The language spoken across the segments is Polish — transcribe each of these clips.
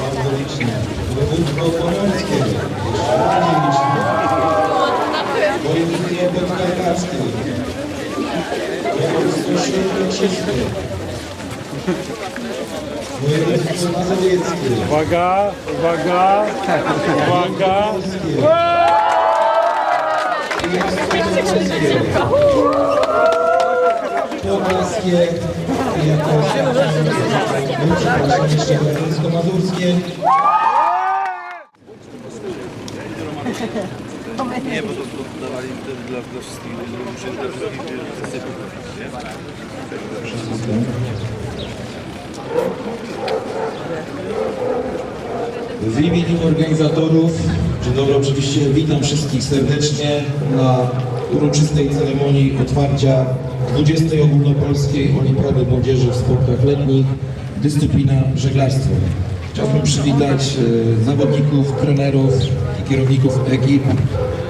Bardzo licznie. Województwo pomorskie. Jeszcze bardziej licznie. Województwo podkarpackie. Województwo świętokrzyskie. Województwo mazowieckie. Uwaga, uwaga, uwaga. Podlaskie, jako jeszcze województwo mazurskie. Nie, bo to dawali dla, dla wszystkich, muszę dla wszystkich zasypać. W imieniu organizatorów, dzień dobry, oczywiście witam wszystkich serdecznie na uroczystej ceremonii otwarcia 20. ogólnopolskiej Olimpiady Młodzieży w sportach letnich, dyscyplina żeglarstwo. Chciałbym przywitać e, zawodników, trenerów i kierowników ekip,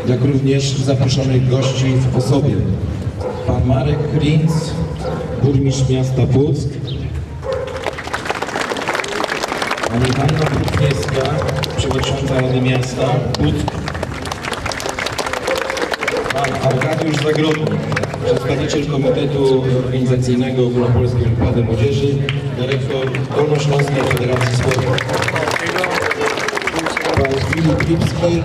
jak również zaproszonych gości w osobie. Pan Marek Klinc, burmistrz miasta Puck, Pani Hanna Krupniewska, przewodnicząca Rady Miasta Puck. Arkadiusz Zagrodnik, przedstawiciel Komitetu Organizacyjnego Ogólnopolskiej Olimpiady Młodzieży, dyrektor Dolnośląskiej Federacji Sportu. Pan Filip Lipski,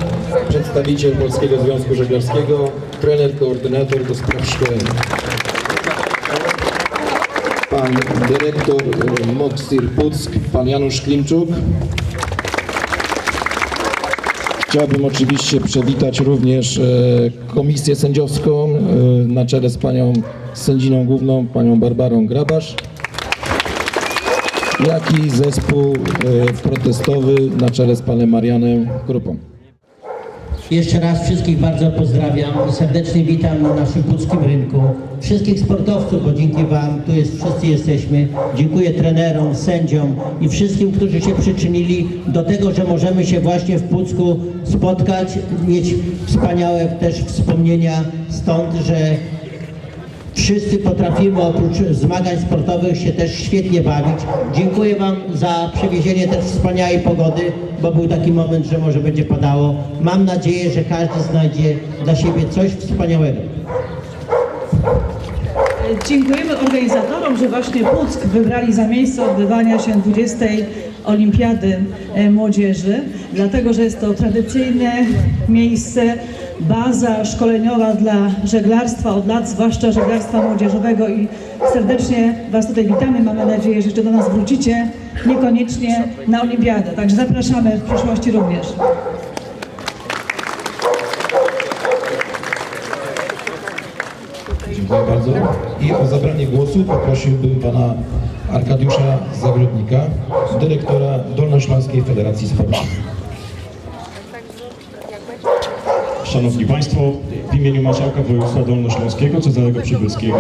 przedstawiciel Polskiego Związku Żeglarskiego, trener, koordynator do spraw szkolenia. Pan dyrektor Moksir Puck, pan Janusz Klimczuk. Chciałbym oczywiście przywitać również e, komisję sędziowską e, na czele z panią sędziną główną, panią Barbarą Grabasz, jak i zespół e, protestowy na czele z panem Marianem Krupą. Jeszcze raz wszystkich bardzo pozdrawiam i serdecznie witam na naszym puckim rynku. Wszystkich sportowców, bo dzięki Wam tu jest, wszyscy jesteśmy. Dziękuję trenerom, sędziom i wszystkim, którzy się przyczynili do tego, że możemy się właśnie w Pucku spotkać, mieć wspaniałe też wspomnienia stąd, że Wszyscy potrafimy oprócz zmagań sportowych się też świetnie bawić. Dziękuję Wam za przywiezienie też wspaniałej pogody, bo był taki moment, że może będzie padało. Mam nadzieję, że każdy znajdzie dla siebie coś wspaniałego. Dziękujemy organizatorom, że właśnie Puck wybrali za miejsce odbywania się 20. Olimpiady e, Młodzieży, dlatego że jest to tradycyjne miejsce, baza szkoleniowa dla żeglarstwa od lat, zwłaszcza żeglarstwa młodzieżowego i serdecznie Was tutaj witamy. Mamy nadzieję, że jeszcze do nas wrócicie, niekoniecznie na Olimpiadę. Także zapraszamy w przyszłości również. Dziękuję bardzo. I o zabranie głosu poprosiłbym pana Arkadiusza Zagrodnika, dyrektora Dolnośląskiej Federacji Sportu. Szanowni Państwo, w imieniu Marszałka Województwa Dolnośląskiego Cezarego Przybylskiego,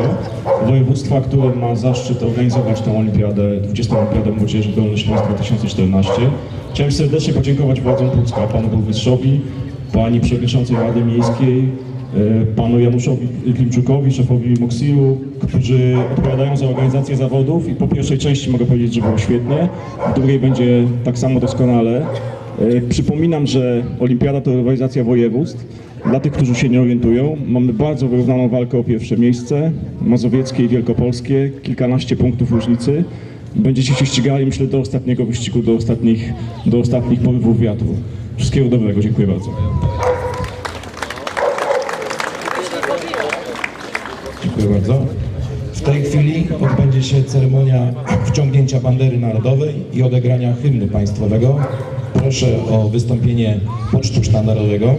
województwa, które ma zaszczyt organizować tę olimpiadę, 20. Olimpiadę Młodzieży Dolnośląsk 2014, chciałem serdecznie podziękować władzom Pucka, panu burmistrzowi, pani przewodniczącej Rady Miejskiej, e, panu Januszowi Klimczukowi, szefowi Moksilu, którzy odpowiadają za organizację zawodów i po pierwszej części mogę powiedzieć, że było świetnie, w drugiej będzie tak samo doskonale. E, Przypominam, że Olimpiada to rywalizacja województw. Dla tych, którzy się nie orientują, mamy bardzo wyrównaną walkę o pierwsze miejsce. Mazowieckie i Wielkopolskie, kilkanaście punktów różnicy. Będziecie się ścigali, myślę, do ostatniego wyścigu, do ostatnich, do ostatnich porywów wiatru. Wszystkiego dobrego, dziękuję bardzo. Dziękuję bardzo. W tej chwili odbędzie się ceremonia wciągnięcia bandery narodowej i odegrania hymnu państwowego. Proszę o wystąpienie pocztu sztandarowego.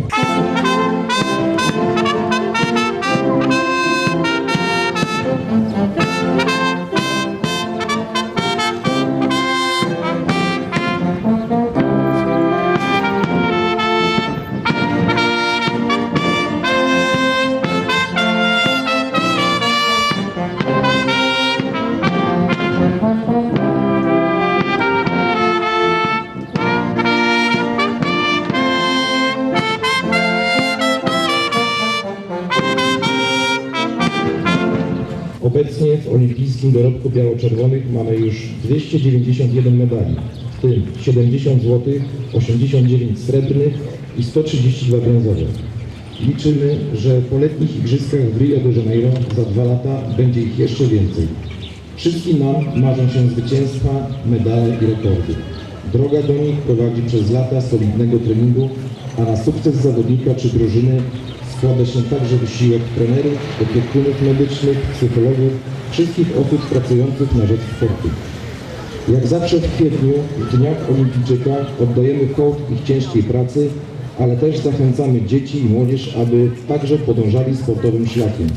W olimpijskim dorobku biało-czerwonych mamy już 291 medali, w tym 70 złotych, 89 srebrnych i 132 brązowe. Liczymy, że po letnich igrzyskach w Rio de Janeiro za dwa lata będzie ich jeszcze więcej. Wszystkim nam marzą się zwycięstwa, medale i rekordy. Droga do nich prowadzi przez lata solidnego treningu, a na sukces zawodnika czy drużyny składa się także wysiłek trenerów, opiekunów medycznych, psychologów, wszystkich osób pracujących na rzecz sportu. Jak zawsze w kwietniu, w Dniach Olimpijczyka, oddajemy hołd ich ciężkiej pracy, ale też zachęcamy dzieci i młodzież, aby także podążali sportowym szlakiem.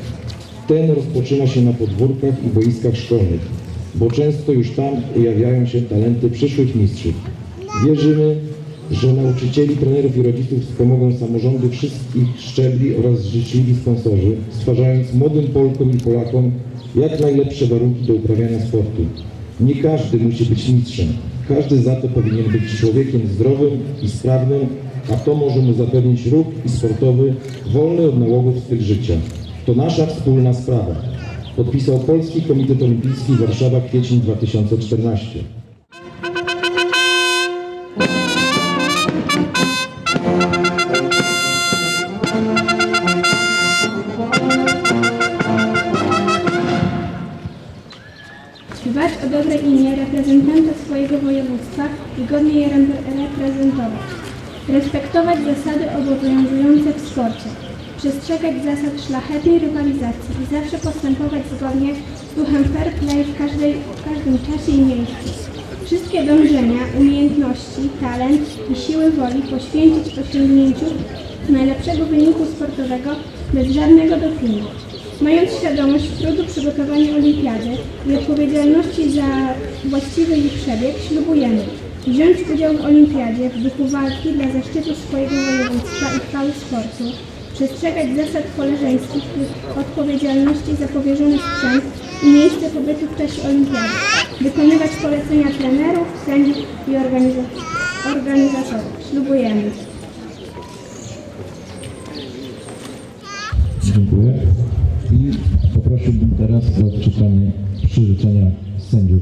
Ten rozpoczyna się na podwórkach i boiskach szkolnych, bo często już tam ujawiają się talenty przyszłych mistrzów. Wierzymy, że nauczycieli, trenerów i rodziców wspomogą samorządy wszystkich szczebli oraz życzliwi sponsorzy, stwarzając młodym Polkom i Polakom jak najlepsze warunki do uprawiania sportu. Nie każdy musi być mistrzem. Każdy za to powinien być człowiekiem zdrowym i sprawnym, a to może mu zapewnić ruch i sportowy wolny od nałogów styl życia. To nasza wspólna sprawa. Podpisał Polski Komitet Olimpijski Warszawa kwiecień 2014. dobre imię reprezentanta swojego województwa i godnie je re- reprezentować. Respektować zasady obowiązujące w sporcie. Przestrzegać zasad szlachetnej rywalizacji i zawsze postępować zgodnie z duchem fair play w, każdej, w każdym czasie i miejscu. Wszystkie dążenia, umiejętności, talent i siły woli poświęcić osiągnięciu najlepszego wyniku sportowego bez żadnego dopingu. Mając świadomość trudu przygotowania olimpiady i odpowiedzialności za właściwy jej przebieg, ślubujemy wziąć udział w olimpiadzie w duchu walki dla zaszczytu swojego województwa i chwały sportu, przestrzegać zasad koleżeńskich odpowiedzialności za powierzony sprzęt i miejsce pobytu w czasie olimpiady, wykonywać polecenia trenerów, sędziów i organiza- organizatorów. Ślubujemy. Dziękuję. I poprosiłbym teraz o odczytanie przyrzeczenia sędziów.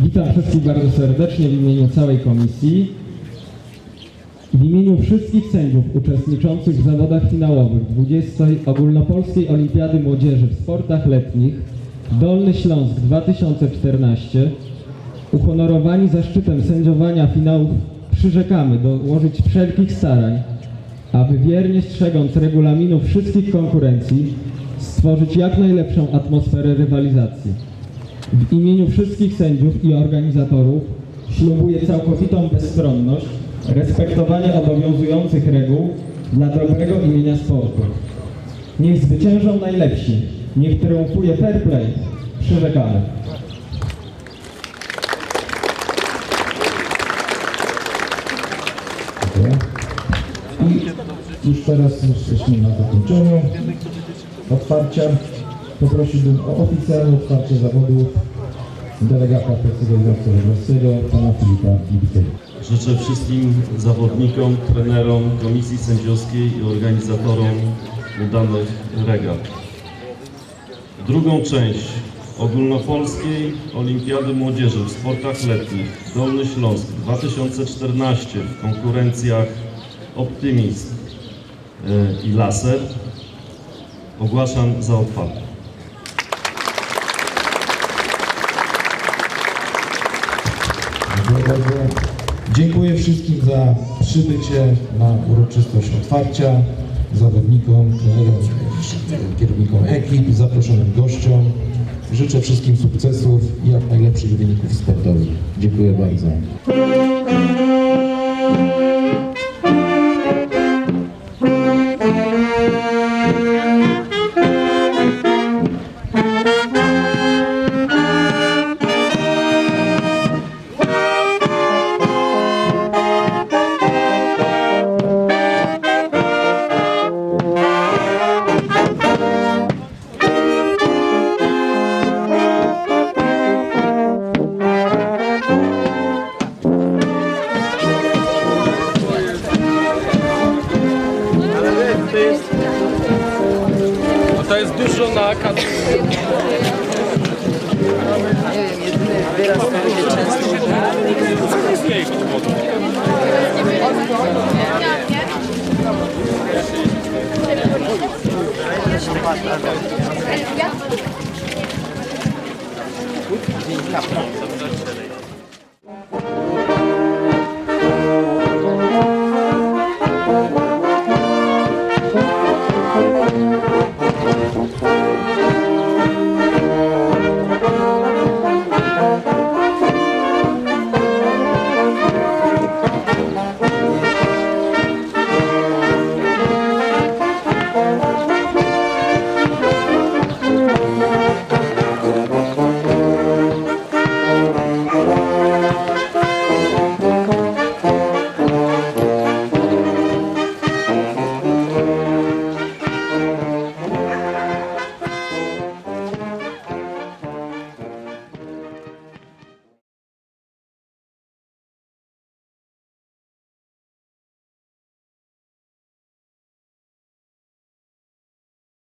Witam wszystkich bardzo serdecznie w imieniu całej komisji. W imieniu wszystkich sędziów uczestniczących w zawodach finałowych 20. Ogólnopolskiej Olimpiady Młodzieży w sportach letnich Dolny Śląsk 2014 uhonorowani zaszczytem sędziowania finałów przyrzekamy dołożyć wszelkich starań, aby wiernie strzegąc regulaminu wszystkich konkurencji stworzyć jak najlepszą atmosferę rywalizacji. W imieniu wszystkich sędziów i organizatorów ślubuję całkowitą bezstronność, respektowanie obowiązujących reguł dla dobrego imienia sportu. Niech zwyciężą najlepsi, niech triumfuje fair play. Przyrzekamy. I już teraz jesteśmy na zakończeniu otwarcia. Poprosiłbym o oficjalne otwarcie zawodów delegata Polskiego Żeglarskiego, pana Filipa Ibicego. Życzę wszystkim zawodnikom, trenerom, komisji sędziowskiej i organizatorom udanych regat. Drugą część ogólnopolskiej Olimpiady Młodzieży w sportach letnich Dolny Śląsk 2014 w konkurencjach Optymizm y, i Laser ogłaszam za otwartą. Dziękuję wszystkim za przybycie na uroczystość otwarcia, zawodnikom, trenerom, kierownikom ekip, zaproszonym gościom. Życzę wszystkim sukcesów i jak najlepszych wyników sportowych. Dziękuję bardzo. Nie